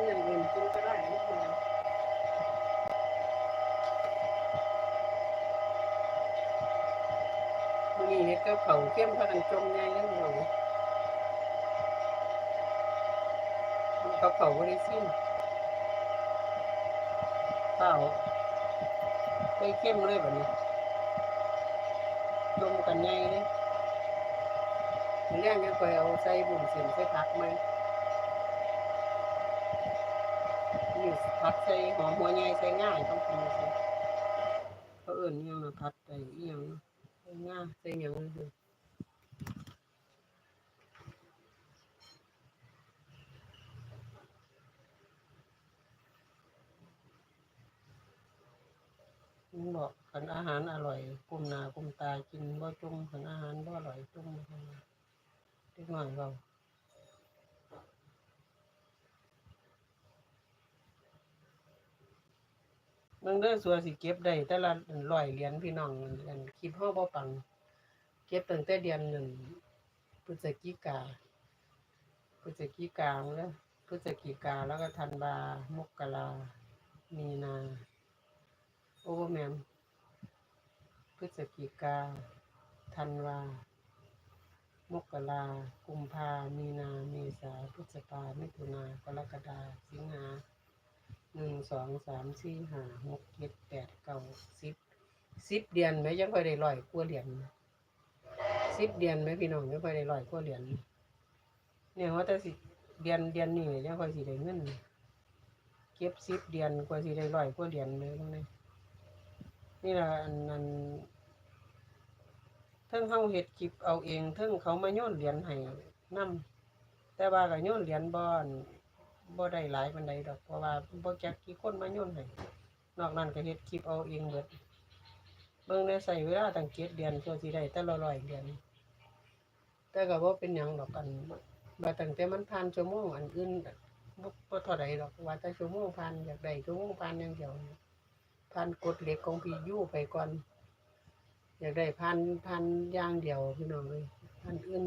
ำอย่างอื่นกินก็ได้ไม่แมวมันนี่เก็เผาเข้มพลังจมแน่ยังหน่อยมันเผาไม่ได้สิ้นเผาไปเข้มเลยแบบนี้จมกันแน่เลยเรื่องนี้คอเอาใส่บุ่มสินใส่ผักไหม ผักใส่หอมหัวใหญ่ใส่ง่ายต้องกินใส่เขาเอื่นอิหยังนะผัดใส่อีหยังใส่ง่ายใส่หยังเลยมึงบอกขันอาหารอร่อยกลุ่มหนากลุ่มตากินบ่จุ่มขันอาหารบ่อร่อยจุ่มเล็กน้อยเรา เบิ่งเด้อสัวสิเก็บได้แต่ละร้อยเหรียญพี่น้องอันคลิปเฮาบ่ปัง เก็บตั้งแต่เดือนหนึ่งพฤศจิกาพฤศจิกาแล้วพฤศจิกาแล้วก็ธันวามกรามีนาโอ้แมมพฤศจิกาธันวามกรากุมภามีนาเมษาพฤษภามิถุนากรกฎาสิงหา หนึ่งสองสามสี่ห้าหกเจ็ดแปดเก้าสิบสิบเดือนไหมยังค่อยได้ร้อยกว่าเหรียญสิบเดือนไหมพี่น้องยังค่อยได้ร้อยกว่าเหรียญเนี่ยว่าแต่สิเดือนเดือนนี้ยังค่อยสิได้เงินเก็บสิบเดือนกว่าสิได้ร้อยกว่าเหรียญเลยตรงนี้นี่ละอันนั้นเทิงเฮาเฮ็ดคลิปเอาเองเทิงเขามาโยนเหรียญให้นํแต่ว่าก็โยนเหรียญบอน บ่ได้หลายปานใดดอก เพราะว่าบ่จักกี่คนมาโยนให้นอกนั้นก็เฮ็ดคลิปเอาเองเบิดเบิ่งได้ใช้เวลาตั้ง7เดือนกว่าสิได้แต่ละร้อยเหรียญแต่ก็บ่เป็นหยังดอกกันว่าตั้งแต่มันผ่านชั่วโมงอันอื่นบ่บ่เท่าใดดอกว่าแต่ชั่วโมงผ่านอยากได้ชั่วโมงผ่านอย่างเดียวพันกดเหล็กของพี่ยู่ไปก่อน อยากได้พันพันอย่างเดียวพี่น้องเลยพันอื่น